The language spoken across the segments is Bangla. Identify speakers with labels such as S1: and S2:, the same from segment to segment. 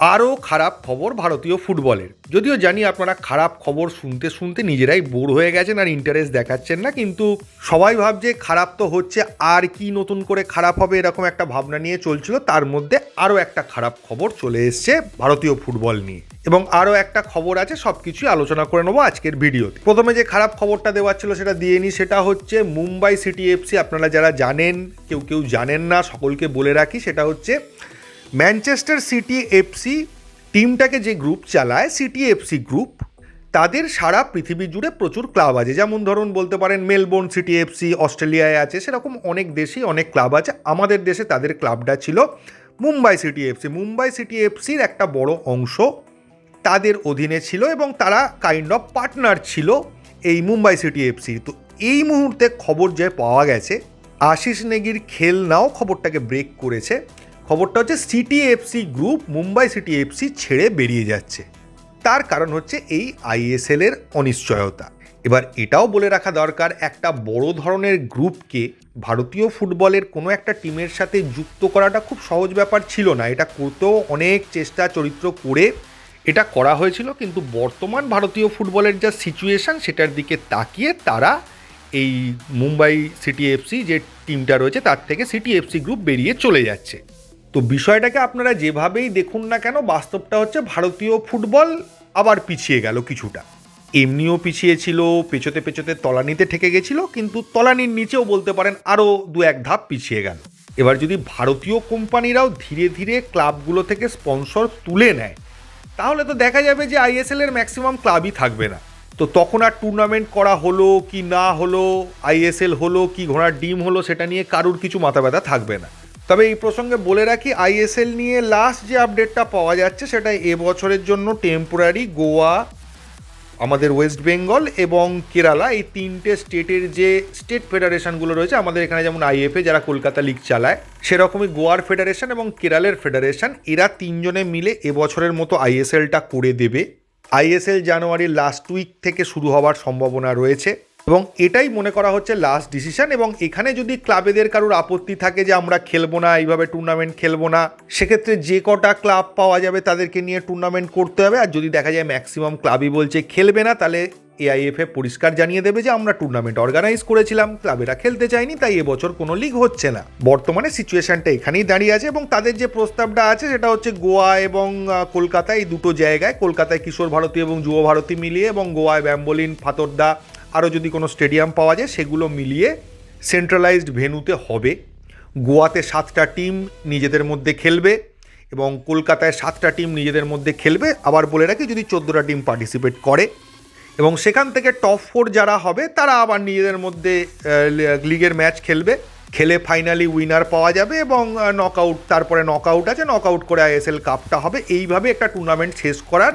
S1: আরও খারাপ খবর ভারতীয় ফুটবলের। যদিও জানি আপনারা খারাপ খবর শুনতে শুনতে নিজেরাই বোর হয়ে গেছেন আর ইন্টারেস্ট দেখাচ্ছেন না, কিন্তু সবাই ভাবছে খারাপ তো হচ্ছে, আর কি নতুন করে খারাপ হবে এরকম একটা ভাবনা নিয়ে চলছিল, তার মধ্যে আরও একটা খারাপ খবর চলে এসছে ভারতীয় ফুটবল নিয়ে। এবং আরও একটা খবর আছে সব কিছুই আলোচনা করে নেব আজকের ভিডিওতে। প্রথমে যে খারাপ খবরটা দেওয়ার ছিল সেটা দিয়ে নিই, সেটা হচ্ছে মুম্বাই সিটি এফসি আপনারা যারা জানেন, কেউ কেউ জানেন না, সকলকে বলে রাখি, সেটা হচ্ছে ম্যানচেস্টার সিটি এফসি টিমটাকে যে গ্রুপ চালায়, সিটি এফসি গ্রুপ, তাদের সারা পৃথিবী জুড়ে প্রচুর ক্লাব আছে। যেমন ধরুন বলতে পারেন মেলবোর্ন সিটি এফসি অস্ট্রেলিয়ায় আছে, সেরকম অনেক দেশেই অনেক ক্লাব আছে। আমাদের দেশে তাদের ক্লাবটা ছিল Mumbai City FC. Mumbai City এফসির একটা বড় অংশ তাদের অধীনে ছিল এবং তারা কাইন্ড অফ পার্টনার ছিল এই মুম্বাই সিটি এফসি তো এই মুহূর্তে খবর যে পাওয়া গেছে, আশিস নেগির খেল নাও খবরটাকে ব্রেক করেছে। খবরটা হচ্ছে City FC group Mumbai City FC ছেড়ে বেরিয়ে যাচ্ছে। তার কারণ হচ্ছে এই আইএসএল এর অনিশ্চয়তা। এবার এটাও বলে রাখা দরকার, একটা বড় ধরনের গ্রুপকে ভারতীয় ফুটবলের কোনো একটা টিমের সাথে যুক্ত করাটা খুব সহজ ব্যাপার ছিল না। এটা করতেও অনেক চেষ্টা, চরিত্র করে এটা করা হয়েছিল, কিন্তু বর্তমান ভারতীয় ফুটবলের যা সিচুয়েশন সেটার দিকে তাকিয়ে তারা এই মুম্বাই সিটি এফসি যে টিমটা রয়েছে তার থেকে সিটি এফসি গ্রুপ বেরিয়ে চলে যাচ্ছে। তো বিষয়টাকে আপনারা যেভাবেই দেখুন না কেন, বাস্তবটা হচ্ছে ভারতীয় ফুটবল আবার পিছিয়ে গেল কিছুটা। এমনিও পিছিয়ে ছিল, পেছোতে পেছোতে তলানিতে ঠেকে গেছিল, কিন্তু তলানির নিচেও বলতে পারেন আরও দু এক ধাপ পিছিয়ে গেল। এবার যদি ভারতীয় কোম্পানিরাও ধীরে ধীরে ক্লাবগুলো থেকে স্পন্সর তুলে নেয়, তাহলে তো দেখা যাবে যে আইএসএল এর ম্যাক্সিমাম ক্লাবই থাকবে না। তো তখন আর টুর্নামেন্ট করা হলো কি না হলো আইএসএল হলো কি ঘোড়ার ডিম হলো, সেটা নিয়ে কারুর কিছু মাথা ব্যথা থাকবে না। তবে এই প্রসঙ্গে বলে রাখি আইএসএল নিয়ে লাস্ট যে আপডেটটা পাওয়া যাচ্ছে, সেটা এবছরের জন্য টেম্পোরারি গোয়া, আমাদের ওয়েস্ট বেঙ্গল এবং কেরালা এই তিনটে স্টেটের যে স্টেট ফেডারেশনগুলো রয়েছে, আমাদের এখানে যেমন আইএফএ যারা কলকাতা লিগ চালায়, সেরকমই গোয়ার ফেডারেশন এবং কেরালের ফেডারেশন এরা তিনজনে মিলে এবছরের মতো আইএসএলটা করে দেবে। আইএসএল জানুয়ারির লাস্ট উইক থেকে শুরু হওয়ার সম্ভাবনা রয়েছে। এবং এটাই মনে করা হচ্ছে লাস্ট ডিসিশন এবং এখানে যদি ক্লাবেদের কারোর আপত্তি থাকে যে আমরা খেলব না, এইভাবে টুর্নামেন্ট খেলব না, সেক্ষেত্রে যে কটা ক্লাব পাওয়া যাবে তাদেরকে নিয়ে টুর্নামেন্ট করতে হবে। আর যদি দেখা যায় ম্যাক্সিমাম ক্লাবই বলছে খেলবে না, তাহলে এআইএফএ পরিষ্কার জানিয়ে দেবে যে আমরা টুর্নামেন্ট অর্গানাইজ করেছিলাম, ক্লাবেরা খেলতে চাইনি তাই এবছর কোনো লিগ হচ্ছে না। বর্তমানে সিচুয়েশনটা এখানেই দাঁড়িয়ে আছে এবং তাদের যে প্রস্তাবটা আছে, সেটা হচ্ছে গোয়া এবং কলকাতা, এই দুটো জায়গায়, কলকাতায় কিশোর ভারতী এবং যুব ভারতী মিলিয়ে এবং গোয়ায় ব্যাম্বলিন, ফাতর্দা আরও যদি কোনো স্টেডিয়াম পাওয়া যায়, সেগুলো মিলিয়ে সেন্ট্রালাইজড ভেন্যুতে হবে। গোয়াতে সাতটা টিম নিজেদের মধ্যে খেলবে এবং কলকাতায় সাতটা টিম নিজেদের মধ্যে খেলবে। আবার বলে রাখি, যদি চোদ্দোটা টিম পার্টিসিপেট করে এবং সেখান থেকে টপ ফোর যারা হবে, তারা আবার নিজেদের মধ্যে লিগের ম্যাচ খেলবে। খেলে ফাইনালি উইনার পাওয়া যাবে এবং নক আউট তারপরে নক আউট আছে নক আউট করে আইএসএল কাপটা হবে। এইভাবে একটা টুর্নামেন্ট শেষ করার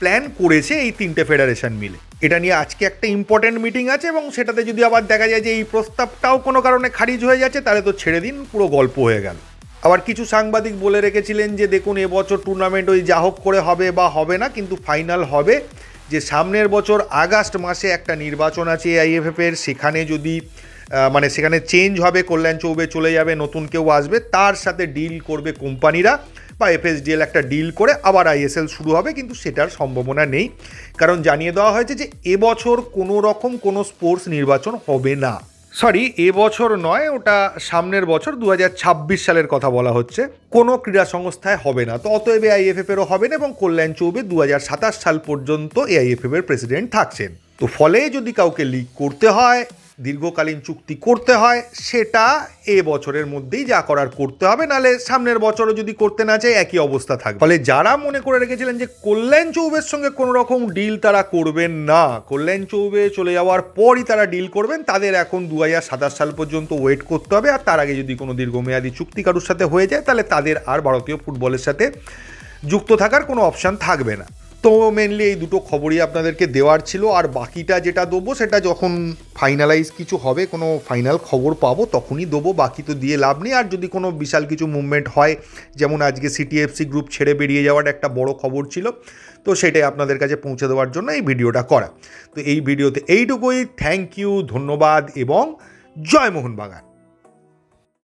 S1: প্ল্যান করেছে এই তিনটে ফেডারেশন মিলে। এটা নিয়ে আজকে একটা ইম্পর্টেন্ট মিটিং আছে এবং সেটাতে যদি আবার দেখা যায় যে এই প্রস্তাবটাও কোনো কারণে খারিজ হয়ে যাচ্ছে, তাহলে তো ছেড়ে দিন, পুরো গল্প হয়ে গেল। আবার কিছু সাংবাদিক বলে রেখেছিলেন যে, দেখুন এবছর টুর্নামেন্ট ওই যা হোক করে হবে বা হবে না, কিন্তু ফাইনাল হবে। যে সামনের বছর আগস্ট মাসে একটা নির্বাচন আছে আইএফএফ এর, সেখানে যদি মানে সেখানে চেঞ্জ হবে, কল্যাণ চৌবে চলে যাবে, নতুন কেউ আসবে, তার সাথে ডিল করবে কোম্পানিরা। বা এফএসডিএল একটা ডিল করে আবার আইএসএল শুরু হবে, কিন্তু সেটার সম্ভাবনা নেই। কারণ জানিয়ে দেওয়া হয়েছে যে এবছর কোনো রকম কোনো স্পোর্টস নির্বাচন হবে না। সরি এবছর নয়, ওটা সামনের বছর দু হাজার ছাব্বিশ সালের কথা বলা হচ্ছে। কোনো ক্রীড়া সংস্থায় হবে না। তো অতএব আইএফএফ এরও হবে না এবং কল্যাণ চৌবে দু হাজার সাতাশ সাল পর্যন্ত এআইএফএফ এর প্রেসিডেন্ট থাকছেন। তো ফলে যদি কাউকে লিগ করতে হয় দীর্ঘকালীন চুক্তি করতে হয়, সেটা এ বছরের মধ্যেই যা করার করতে হবে, নালে সামনের বছরও যদি করতে না চায়, একই অবস্থা থাকবে। ফলে যারা মনে করে রেখেছিলেন যে কল্যাণ চৌবের সঙ্গে কোনো রকম ডিল তারা করবেন না, কল্যাণ চৌবে চলে যাওয়ার পরই তারা ডিল করবেন, তাদের এখন দু হাজার সাতাশ সাল পর্যন্ত ওয়েট করতে হবে, আর তার আগে যদি কোনো দীর্ঘমেয়াদী চুক্তি কারোর সাথে হয়ে যায়, তাহলে তাদের আর ভারতীয় ফুটবলের সাথে যুক্ত থাকার কোনো অপশান থাকবে না। তো মেনলি এই দুটো খবরই আপনাদেরকে দেওয়ার ছিল। আর বাকিটা যেটা দেবো, সেটা যখন ফাইনালাইজ কিছু হবে, কোনো ফাইনাল খবর পাবো, তখনই দেবো। বাকি তো দিয়ে লাভ নেই। আর যদি কোনো বিশাল কিছু মুভমেন্ট হয়, যেমন আজকে সিটিএফসি গ্রুপ ছেড়ে বেরিয়ে যাওয়ার একটা বড় খবর ছিল, তো সেটাই আপনাদের কাছে পৌঁছে দেওয়ার জন্য এই ভিডিওটা করা। তো এই ভিডিওতে এইটুকুই। থ্যাংক ইউ ধন্যবাদ, এবং জয় মোহন বাগান